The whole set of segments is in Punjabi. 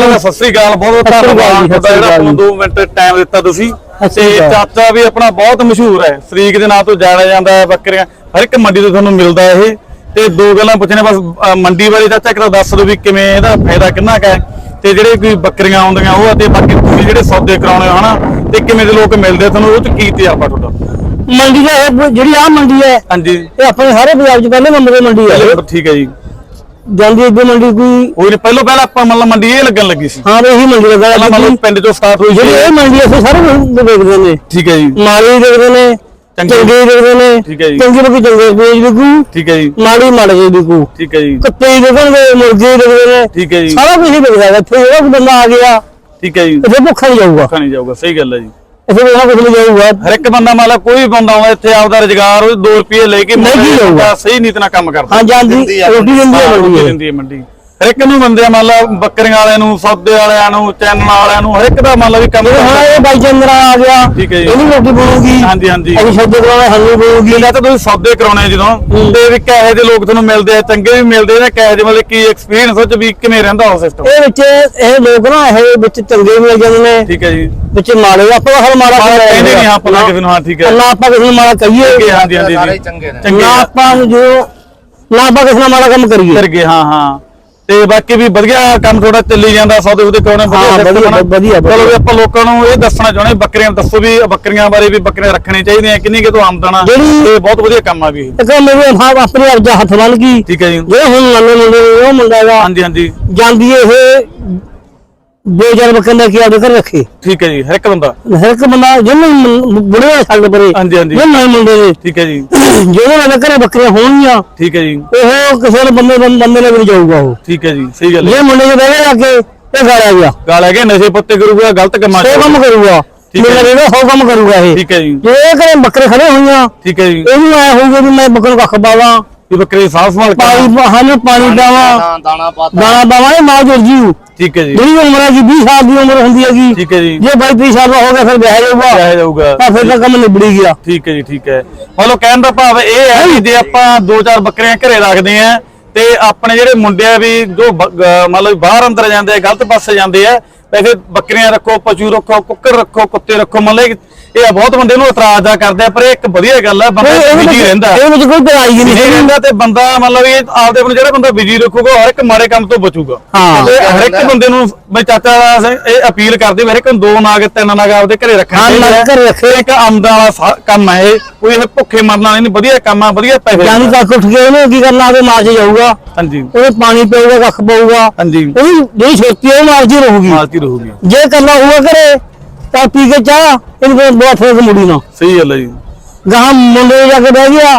ਪਹਿਲਾਂ ਤਾਂ ਸਤਿ ਸ੍ਰੀ ਅਕਾਲ ਬਹੁਤ ਬਹੁਤ ਧੰਨਵਾਦ ਤੁਹਾਡਾ ਜਿਹੜਾ ਸ੍ਰੀ ਆਪਾਂ ਨੂੰ ਅਕਾਲ 2 ਮਿੰਟ ਟਾਈਮ ਦਿੱਤਾ ਤੁਸੀਂ। ਤੇ। ਚਾਚਾ ਵੀ ਆਪਣਾ ਬਹੁਤ ਮਸ਼ਹੂਰ ਹੈ। ਸ਼ਰੀਕ ਦੇ ਨਾਂ ਤੋਂ ਜਾਣਿਆ ਜਾਂਦਾ ਹੈ ਬੱਕਰੀਆਂ। ਹਰ ਇੱਕ ਮੰਡੀ ਤੋਂ ਤੁਹਾਨੂੰ ਮਿਲਦਾ ਹੈ ਇਹ। ਤੇ ਦੋ ਗੱਲਾਂ ਪੁੱਛਣੇ ਬਸ ਮੰਡੀ ਬਾਰੇ ਚਾਚਾ ਕਿਹੜਾ ਦੱਸ ਦਿਓ ਵੀ ਕਿਵੇਂ ਇਹਦਾ ਫਾਇਦਾ ਕਿੰਨਾ ਕੁ ਹੈ। ਤੇ ਜਿਹੜੇ ਕੋਈ ਬੱਕਰੀਆਂ ਆਉਂਦੀਆਂ ਉਹ ਅਤੇ ਬਾਕੀ ਤੁਸੀਂ ਜਿਹੜੇ ਸੌਦੇ ਕਰਾਉਣੇ ਹੋ ਹਨਾ? ਤੇ ਕਿਵੇਂ ਦੇ ਲੋਕ ਮਿਲਦੇ ਤੁਹਾਨੂੰ ਉਹ ਚ ਕੀ ਤਜਰਬਾ ਤੁਹਾਡਾ? ਮੰਡੀ ਦਾ ਇਹ ਜਿਹੜੀ ਆ ਮੰਡੀ ਹੈ ਹਾਂਜੀ। ਇਹ ਆਪਣੇ ਸਾਰੇ ਪੰਜਾਬ 'ਚ ਪਹਿਲੇ ਨੰਬਰ ਤੇ ਮੰਡੀ ਹੈ। ਠੀਕ ਹੈ ਜੀ। ਜਾਂਦੀ ਅੱਗੇ ਮੰਡੀ ਕੋਈ। ਕੋਈ ਨੀ, ਪਹਿਲੋਂ ਪਹਿਲਾਂ ਆਪਾਂ ਮਤਲਬ ਮੰਡੀ ਇਹ ਲੱਗਣ ਲੱਗੀ ਸੀ। ਹਾਂ ਵੀ ਇਹੀ ਮੰਡੀ ਲੱਗਾ ਪਹਿਲਾਂ ਮਤਲਬ ਪਿੰਡ ਚੋਂ ਸਟਾਰਟ ਹੋਈ ਜਿਹੜੀ ਇਹ ਮੰਡੀ ਅਸੀਂ ਸਾਰੇ ਦੇਖਦੇ ਨੇ। ਠੀਕ ਹੈ ਜੀ। ਮਾਲੀ ਦੇਖਦੇ ਨੇ ਚੰਗੇ। ਦੇਖਦੇ ਨੇ ਠੀਕ ਹੈ ਜੀ। ਚੰਗੇ ਲੋਕੀ ਚੰਗੇ ਵੇਚ ਵਿਕੂ। ਠੀਕ ਹੈ ਜੀ। ਮਾੜੀ ਮਾੜੇ ਜੇ ਵਿਕੂ। ਠੀਕ ਹੈ ਜੀ। ਕੁੱਤੇ ਦੇਖਣਗੇ ਮੁਰਗੇ ਦੇਖਦੇ ਨੇ। ਠੀਕ ਹੈ ਜੀ। ਸਾਰਾ ਕੁਝ ਹੀ ਹੈ ਇੱਥੇ ਜਿਹੜਾ ਬੰਦਾ ਆ ਗਿਆ। ਠੀਕ ਹੈ ਜੀ। ਇੱਥੇ ਭੁੱਖਾ ਨਹੀਂ ਜਾਊਗਾ। ਭੁੱਖਾ ਨਹੀਂ ਜਾਊਗਾ। ਸਹੀ ਗੱਲ ਹੈ ਜੀ। ਇੱਥੇ ਕੋਈ ਨਾ ਕੁਝ ਨਹੀਂ ਜਾਊਗਾ ਹਰ ਇੱਕ ਬੰਦਾ ਮੰਨ ਲਾ ਕੋਈ ਵੀ ਬੰਦਾ ਆਉਂਦਾ ਇੱਥੇ ਆਪਦਾ ਰੁਜ਼ਗਾਰ ਉਹ 2 ਰੁਪਏ ਲੈ ਕੇ ਨਹੀਂ ਜਾਊਗਾ। ਸਹੀ ਨੀਤ ਨਾਲ ਕੰਮ ਕਰਦਾ ਹਾਂ ਆ ਰੋਟੀ ਹੈ ਮੰਡੀ। ਦਿੰਦੀ ਹੈ ਮੰਡੀ ਹਰ ਇੱਕ ਨੂੰ ਬੰਦੇ ਆ ਮੰਨ ਲਾ ਬੱਕਰੀਆਂ ਵਾਲਿਆਂ ਨੂੰ ਸੌਦੇ ਵਾਲਿਆਂ ਨੂੰ ਚੈਨਲ ਵਾਲਿਆਂ ਨੂੰ ਹਰ ਇੱਕ ਦਾ ਮੰਨ ਲਾ ਵੀ ਕੰਮ ਹੁਣ ਇਹ ਬਾਈ ਚੰਦਰਾ ਆ ਗਿਆ। ਠੀਕ ਹੈ ਜੀ। ਇਹਨੂੰ ਰੋਟੀ ਬਣੂਗੀ। ਹਾਂਜੀ ਹਾਂਜੀ। ਅਸੀਂ ਸ਼ਬਦ ਕਰਾਉਣਾ ਸਾਨੂੰ ਬਣੂਗੀ। ਜਿੰਦਾ ਤਾਂ ਤੁਸੀਂ ਸੌਦੇ ਕਰਾਉਣੇ ਜਦੋਂ। ਤੇ ਵੀ ਕਿਹੋ ਜਿਹੇ ਲੋਕ ਤੁਹਾਨੂੰ ਮਿਲਦੇ ਆ ਚੰਗੇ ਵੀ ਮਿਲਦੇ ਨੇ ਕਿਹੋ ਜਿਹੇ ਮਤਲਬ ਕੀ ਐਕਸਪੀਰੀਅੰਸ ਉਹ ਚ ਵੀ ਕਿਵੇਂ ਰਹਿੰਦਾ ਉਹ ਸਿਸਟਮ ਇਹ ਵਿੱਚ ਇਹ ਲੋਕ ਨਾ ਇਹ ਵਿੱਚ ਚੰਗੇ ਵੀ ਮਿਲ ਜਾਂਦੇ ਨੇ। ਠੀਕ ਹੈ ਜੀ। ਵਿੱਚ ਮਾੜੇ। ਆਪਾਂ ਹਰ ਮਾੜਾ ਕਹਿੰਦੇ ਨਹੀਂ ਹਾਂ ਆਪਾਂ ਕਿਸੇ ਨੂੰ ਹਾਂ ਠੀਕ ਹੈ। ਨਾ ਆਪਾਂ ਕਿਸੇ ਨੂੰ ਮਾੜਾ ਕਹੀਏ। ਹਾਂਜੀ ਹਾਂਜੀ ਸਾਰੇ ਜੀ। ਹੀ ਚੰਗੇ ਨੇ ਚੰਗੇ। ਆਪਾਂ ਨੂੰ ਜੋ ਨਾ ਆਪਾਂ ਕਿਸੇ ਨਾਲ ਮਾੜਾ ਕੰਮ ਕਰੀਏ। ਕਰ ਗਏ ਹਾਂ ਹਾਂ। ਤੇ ਬਾਕੀ ਵੀ ਵਧੀਆ ਕੰਮ ਥੋੜਾ ਚੱਲੀ ਜਾਂਦਾ ਸੌਦੇ ਉਹਦੇ system ਵਧੀਆ, ਆ ਚਲੋ ਵੀ। ਆਪਾਂ ਲੋਕਾਂ ਨੂੰ ਇਹ ਦੱਸਣਾ ਚਾਹੁੰਦੇ ਬੱਕਰੀਆਂ ਦੱਸੋ ਵੀ ਬੱਕਰੀਆਂ ਬਾਰੇ ਵੀ ਬੱਕਰੀਆਂ ਰੱਖਣੀਆਂ ਚਾਹੀਦੀਆਂ ਕਿੰਨੀ ਕਿ ਤੋਂ ਆਮਦਨ ਆ ਤੇ ਬਹੁਤ ਵਧੀਆ ਕੰਮ ਆ ਵੀ ਇਹ। ਇੱਕ ਮੇਰੇ ਹਾਂ ਆਪਣੇ ਅਰਜਾ ਹੱਥ ਬੰਨ ਗਈ। ਠੀਕ ਹੈ ਜੀ। ਜਿਹੜੇ ਹੁਣ ਨਵੇਂ ਮੁੰਡੇ ਉਹ ਮੁੰਡਾ ਹਾਂਜੀ ਹਾਂਜੀ। ਜਾਂਦੀ ਇਹ ਦੋ ਚਾਰ ਬੱਕਰੇ ਲੈ ਕੇ ਆਪਦੇ ਘਰ ਰੱਖੇ। ਠੀਕ ਹੈ ਜੀ ਹਰ ਇੱਕ ਬੰਦਾ। ਹਰ ਇੱਕ ਬੰਦਾ ਜਿਹਨੂੰ ਬੁੜੇ ਵਾਲੇ ਛੱਡ ਪਰੇ ਹਾਂਜੀ ਹਾਂਜੀ। ਜਿਹੜੇ ਨਵੇਂ ਮੁੰਡੇ ਨੇ ਠੀਕ ਹੈ ਜੀ। ਜਿਹੜੇ ਨਾਲ ਘਰੇ ਬੱਕਰੀਆਂ ਹੋਣਗੀਆਂ ਠੀਕ ਹੈ ਜੀ। ਉਹ ਕਿਸੇ ਨੇ ਬੰਦੇ ਬੰਦੇ ਨਾਲ ਵੀ ਨਹੀਂ ਜਾਊਗਾ ਉਹ। ਠੀਕ ਹੈ ਜੀ ਸਹੀ ਗੱਲ ਹੈ। ਜੇ ਮੁੰਡੇ ਦੇ ਬਹਿ ਅੱਗੇ ਇਹ ਗਾਲਿਆ ਗਿਆ। ਗਾਲ ਹੈਗੇ ਨਸ਼ੇ ਪੱਤੇ ਕਰੂਗਾ ਗਲਤ ਕੰਮਾਂ ਸੋ ਕੰਮ ਕਰੂਗਾ। ਠੀਕ ਹੈ ਮੇਰਾ ਜਿਹੜਾ ਹੋ ਕੰਮ ਕਰੂਗਾ ਇਹ। ਠੀਕ ਹੈ ਜੀ। ਜੇ ਇਹ ਘਰੇ ਬੱਕਰੇ ਖੜੇ ਹੋਈਆਂ ਠੀਕ ਹੈ ਜੀ। ਇਹਨੂੰ ਆਇਆ ਹੋਊਗਾ ਵੀ ਮੈਂ ਬੱਕਰੇ ਨੂੰ ਕੱਖ ਪਾਵਾਂ। ਵੀ ਬੱਕਰੇ ਦੀ ਸਾਫ਼ ਸੰਭਾਲ ਪਾਣੀ ਕਰਨਾ। ਸਾਨੂੰ ਪਾਣੀ ਪਾਵਾਂ। ਦਾਣਾ ਦਾਣਾ ਪਾਤਾ। ਦਾਣਾ ਪਾਵਾਂ ਇਹ ਮਾਂ ਜੁੜ ਜੀਊ ਠੀਕ ਹੈ ਜੀ। ਜਿਹੜੀ ਉਮਰ ਹੈ ਜੀ 20 ਸਾਲ ਦੀ ਉਮਰ ਹੁੰਦੀ ਹੈਗੀ। ਠੀਕ ਹੈ ਜੀ। ਜੇ 22 30 ਸਾਲ ਦਾ ਹੋ ਗਿਆ ਫਿਰ ਵਿਆਹ ਜਾਊਗਾ। ਜਾਇਆ ਜਾਊਗਾ। ਤਾਂ ਫਿਰ ਤਾਂ ਕੰਮ ਨਿਬੜੀ ਗਿਆ। ਠੀਕ ਹੈ ਜੀ ਠੀਕ ਹੈ। ਮਤਲਬ ਕਹਿਣ ਦਾ ਭਾਵ ਇਹ ਹੈ ਕਿ ਜੇ ਆਪਾਂ ਦੋ ਚਾਰ ਬੱਕਰੀਆਂ ਘਰੇ ਰੱਖਦੇ ਆ ਤੇ ਆਪਣੇ ਜਿਹੜੇ ਮੁੰਡੇ ਆ ਵੀ ਜੋ ਮਤਲਬ ਬਾਹਰ ਅੰਦਰ ਜਾਂਦੇ ਆ ਗਲਤ ਪਾਸੇ ਜਾਂਦੇ ਆ ਵੈਸੇ ਬੱਕਰੀਆਂ ਰੱਖੋ ਪਸ਼ੂ ਰੱਖੋ ਕੁੱਕਰ ਰੱਖੋ ਕੁੱਤੇ ਰੱਖੋ ਮਤਲਬ ਇਹ- ਬਹੁਤ ਬੰਦੇ ਨੂੰ ਇਤਰਾਜ਼ ਆ ਕਰਦੇ ਆ ਪਰ ਇਹ ਇੱਕ ਵਧੀਆ ਗੱਲ ਆ ਬੰਦਾ ਬਿਜ਼ੀ ਰਹਿੰਦਾ। ਇਹ ਵਿੱਚ ਕੋਈ ਤਰਾਈ ਨਹੀਂ। ਰਹਿੰਦਾ ਤੇ ਬੰਦਾ ਮਤਲਬ ਇਹ ਆਪਦੇ ਆਪਣੇ ਜਿਹੜਾ ਬੰਦਾ ਬਿਜ਼ੀ ਰੱਖੂਗਾ ਹਰ ਇੱਕ ਮਾੜੇ ਕੰਮ ਤੋਂ ਬਚੂਗਾ। ਹਾਂ। ਤੇ ਹਰ ਇੱਕ ਬੰਦੇ ਨੂੰ ਬਈ ਚਾਚਾ ਇਹ ਅਪੀਲ ਕਰਦੇ ਇੱਕ ਨੂੰ ਦੋ ਨਾਗ ਤਿੰਨ ਨਾਗ ਆਪਦੇ ਘਰੇ ਰੱਖਣੇ ਹਾਂ, ਚਾਹੀਦੇ ਇੱਕ ਆਮਦਨ ਵਾਲਾ ਕੰਮ ਹੈ ਇਹ। ਕੋਈ ਇਹ ਭੁੱਖੇ ਮਰਨ ਵਾਲਾ ਨਹੀਂ ਵਧੀਆ ਕੰਮ ਆ ਵਧੀਆ ਪੈਸੇ ਜਾਨੀ ਤੱਕ ਉੱਠ ਕੇ ਉਹਨੇ ਕੀ ਕਰਨਾ ਉਹਦੇ ਮਾਰ 'ਚ ਜਾਊਗਾ ਹਾਂਜੀ। ਉਹਦੇ ਪਾਣੀ ਪੀਊਗਾ ਕੱਖ ਪਊਗਾ। ਹਾਂਜੀ। ਉਹਦੀ ਜਿਹੜੀ ਛੋਟੀ ਉਹ ਮਾਰ 'ਚ ਹੀ ਰਹੂਗੀ ਮਾਲਤੀ ਰਹੂਗੀ। ਜੇ ਕਰਨਾ ਹੋਊਗਾ ਘਰੇ ਤਾਂ ਪੀ ਕੇ ਚਾਹ ਇਹਨੂੰ ਕੋਈ ਬਹੁਤ ਫੇਰ ਮੁੜੀ ਨਾ। ਸਹੀ ਗੱਲ ਹੈ ਜੀ। ਗਾਂ ਮੁੰਡੇ ਜਾ ਕੇ ਬਹਿ ਗਿਆ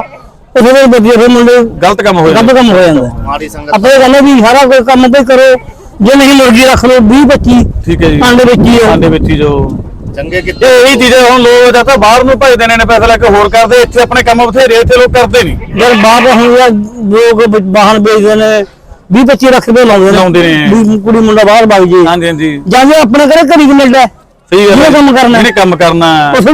ਉਹ ਫਿਰ ਵਧੀਆ ਫਿਰ ਮੁੰਡੇ ਗਲਤ ਕੰਮ ਹੋਇਆ ਗੱਬ ਕੰਮ ਹੋ ਜਾਂਦਾ। ਮਾੜੀ ਸੰਗਤ ਆਪਾਂ ਇਹ ਕਹਿੰਦੇ ਵੀ ਸਾਰਾ ਕੋਈ ਕੰਮ ਤੇ ਕਰੋ। ਜੇ ਨਹੀਂ ਮੁਰਗੀ ਰੱਖ ਲਓ 20 25 ਠੀਕ ਹੈ ਜੀ। ਆਂਡੇ ਵਿੱਚ ਹੀ ਆਂਡੇ ਵਿੱਚ ਹੀ ਜੋ ਚੰਗੇ ਇਹ ਕਿਤੇ ਇਹੀ ਚੀਜ਼ਾਂ ਹੁਣ ਲੋਕ ਜਾਂ ਤਾਂ ਬਾਹਰ ਨੂੰ ਭਜਦੇ ਨੇ ਨੇ ਪੈਸਾ ਲੈ ਕੇ ਹੋਰ ਕਰਦੇ ਇੱਥੇ ਆਪਣੇ ਕੰਮ ਬਥੇਰੇ ਇੱਥੇ ਲੋਕ ਕਰਦੇ ਨਹੀਂ ਯਾਰ ਬਾਹਰ ਹੁਣ ਯਾਰ ਲੋਕ ਵਾਹਨ ਵੇਚਦੇ ਨੇ 20 25 ਲੱਖ ਰੁਪਏ ਲਾਉਂਦੇ ਨੇ ਲਾਉਂਦੇ ਨੇ। ਵੀ ਕੁੜੀ ਮੁੰਡਾ ਬਾਹਰ ਵਗ ਜੇ ਹਾਂਜੀ ਹਾਂਜੀ ਜਾਂਦੇ ਆਪਣੇ ਘਰੇ ਘੜੀ ਕਿ ਮਿਲਦਾ ਸਹੀ ਗੱਲ ਜਿਹਨੇ ਹੈ। ਕੰਮ ਕਰਨਾ ਹੈ। ਜਿਹਨੇ ਕੰਮ ਕਰਨਾ ਹੈ। ਉਸ ਨੂੰ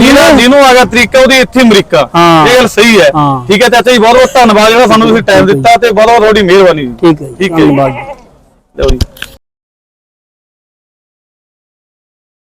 ਜਿਹਨੂੰ ਜਿਹਨੂੰ ਆ ਗਿਆ ਤਰੀਕਾ ਉਹਦੀ ਇੱਥੇ ਅਮਰੀਕਾ ਹਾਂ। ਇਹ ਗੱਲ ਸਹੀ ਹੈ ਹਾਂ। ਠੀਕ ਹੈ ਚਾਚਾ ਜੀ ਬਹੁਤ ਬਹੁਤ ਧੰਨਵਾਦ ਜਿਹੜਾ ਸਾਨੂੰ ਤੁਸੀਂ ਟਾਈਮ ਦਿੱਤਾ ਤੇ ਬਹੁਤ ਬਹੁਤ ਤੁਹਾਡੀ ਮਿਹਰਬਾਨੀ ਜੀ ਠੀਕ ਹੈ ਜੀ, ਠੀਕ ਹੈ ਜੀ ਧੰਨਵਾਦ। ਲਓ ਜੀ